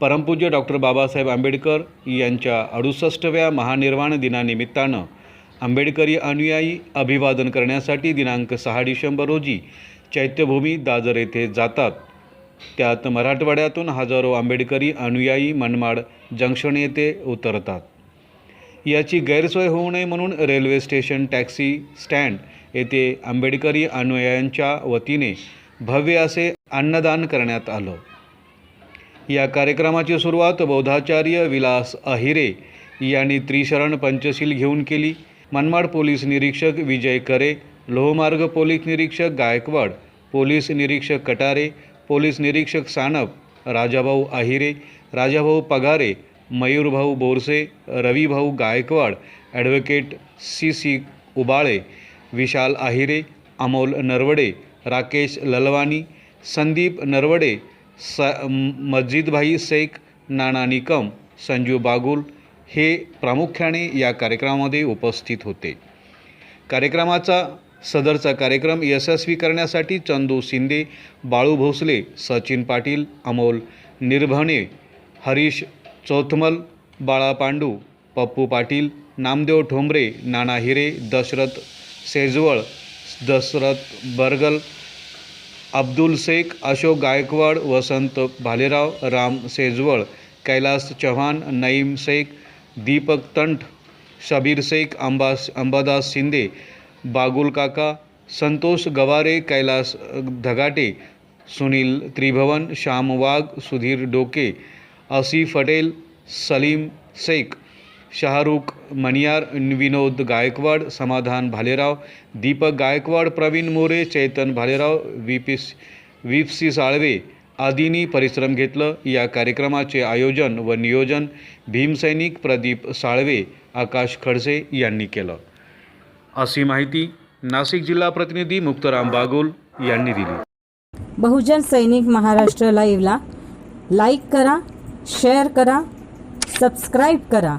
परमपूज्य डॉक्टर बाबासाहेब आंबेडकर यांच्या अडुसष्टव्या महानिर्वाण दिनानिमित्तानं आंबेडकरी अनुयायी अभिवादन करण्यासाठी दिनांक सहा डिसेंबर रोजी चैत्यभूमी दादर येथे जातात. त्यात मराठवाड्यातून हजारो आंबेडकरी अनुयायी मनमाड जंक्शन येथे उतरतात. याची गैरसोय होऊ नये म्हणून रेल्वे स्टेशन टॅक्सी स्टँड येथे आंबेडकरी अनुयायांच्या वतीने भव्य असे अन्नदान करण्यात आलं. या कार्यक्रमाची सुरुवात बौद्धाचार्य विलास अहिरे यांनी त्रिशरण पंचशील घेऊन केली. मनमाड पोलीस निरीक्षक विजय करे लोहमार्ग पोलीस निरीक्षक गायकवाड पोलीस निरीक्षक कटारे पोलीस निरीक्षक Sanap Rajabhau Ahire Rajabhau Pagare Mayurbhau Borse Ravibhau Gaikwad advocate C C Ubale Vishal Ahire Amol Narwade Rakesh Lalwani Sandeep Narwade स मस्जिदभाई शेख नाना निकम संजू बागुल हे प्रामुख्याने या कार्यक्रमामध्ये उपस्थित होते. कार्यक्रमाचा सदरचा कार्यक्रम यशस्वी करण्यासाठी चंदू शिंदे बाळू भोसले सचिन पाटील अमोल निर्भणे हरीश चौथमल बाळा पांडू पप्पू पाटील नामदेव ठोंबरे नाना हिरे दशरथ सेजवळ दशरथ बर्गल अब्दुल शेख अशोक गायकवाड वसंत भालेराव राम सेजवळ कैलास चव्हाण नईम शेख दीपक तंट शबीर शेख अंबास अंबादास शिंदे बागुल काका संतोष गवारे कैलास धगाटे सुनील त्रिभवन श्याम वाघ सुधीर डोके आसिफ पटेल सलीम शेख। शाहरुख मणियार विनोद गायकवाड समाधान भालेराव दीपक गायकवाड प्रवीण मोरे चैतन भालेराव विपिस विपसी साळवे आदींनी परिश्रम घेतलं. या कार्यक्रमाचे आयोजन व नियोजन भीमसैनिक प्रदीप साळवे आकाश खडसे यांनी केलं. अशी माहिती नाशिक जिल्हा प्रतिनिधी मुक्तराम बागुल यांनी दिली. बहुजन सैनिक महाराष्ट्र लाईव्हला लाईक करा शेअर करा सबस्क्राईब करा.